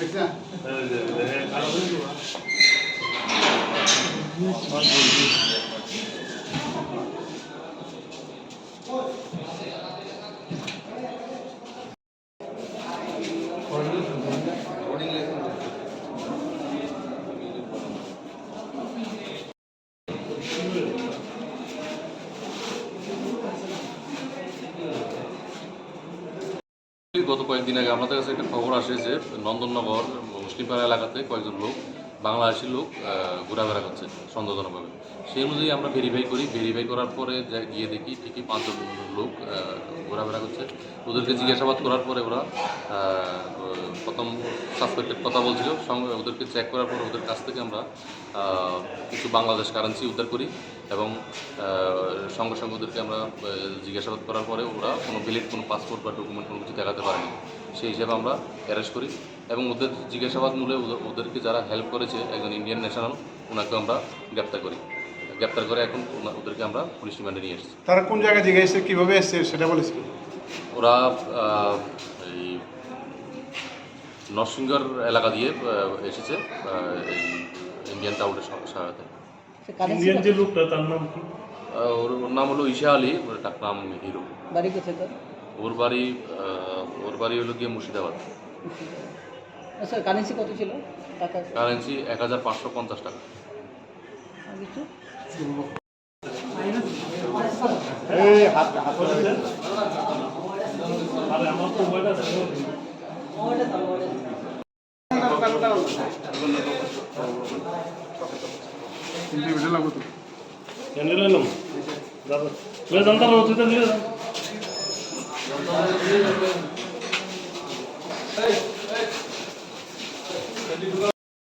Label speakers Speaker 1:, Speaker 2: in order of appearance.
Speaker 1: Bekle. Evet, evet. Arabası var. গত কয়েকদিন আগে আমাদের কাছে একটা খবর আসে যে নন্দননগর মুসলিমপাড়া এলাকাতে কয়েকজন লোক বাংলাদেশি লোক ঘোরাফেরা করছে সন্দেহজনকভাবে। সেই অনুযায়ী আমরা ভেরিফাই করি। ভেরিফাই করার পরে গিয়ে দেখি ঠিকই পাঁচজন লোক ঘোরাফেরা করছে। ওদেরকে জিজ্ঞাসাবাদ করার পরে ওরা প্রথম সাসপেক্টেড কথা বলছিল। সঙ্গে ওদেরকে চেক করার পরে ওদের কাছ থেকে আমরা কিছু বাংলাদেশ কারেন্সি উদ্ধার করি এবং সঙ্গে সঙ্গে ওদেরকে আমরা জিজ্ঞাসাবাদ করার পরে ওরা কোনো ভ্যালিড কোনো পাসপোর্ট বা ডকুমেন্ট কোনো কিছু দেখাতে পারেনি। সেই হিসাবে আমরা অ্যারেস্ট করি এবং ওদের জিজ্ঞাসাবাদ মূলে ওদের- ওদেরকে যারা হেল্প করেছে একজন ইন্ডিয়ান ন্যাশনাল ওনাকে আমরা গ্রেপ্তার করি। গ্রেপ্তার করে এখন ওদেরকে আমরা পুলিশ রিমান্ডে নিয়ে এসেছি।
Speaker 2: তারা কোন জায়গায় জিজ্ঞাসা কীভাবে এসছে সেটা বলেছিল
Speaker 1: ওরা এই নরসিংগড় এলাকা দিয়ে এসেছে এই ইন্ডিয়ান টাউনের সহায়তায়।
Speaker 3: ইন্ডিয়ান যে লোকটা তার নাম কি?
Speaker 1: ওর ওর নাম হলো ঈশা আলী ওর ডাক নাম হিরো।
Speaker 4: বাড়ি কোথায়
Speaker 1: ওর বাড়ি ওর বাড়ি হলো গিয়ে মুর্শিদাবাদ।
Speaker 4: স্যার কারেন্সি কত ছিল? টাকা?
Speaker 1: কারেন্সি এক হাজার পাঁচশো পঞ্চাশ টাকা।
Speaker 3: জানতাম না তুই তো নিয়ে যা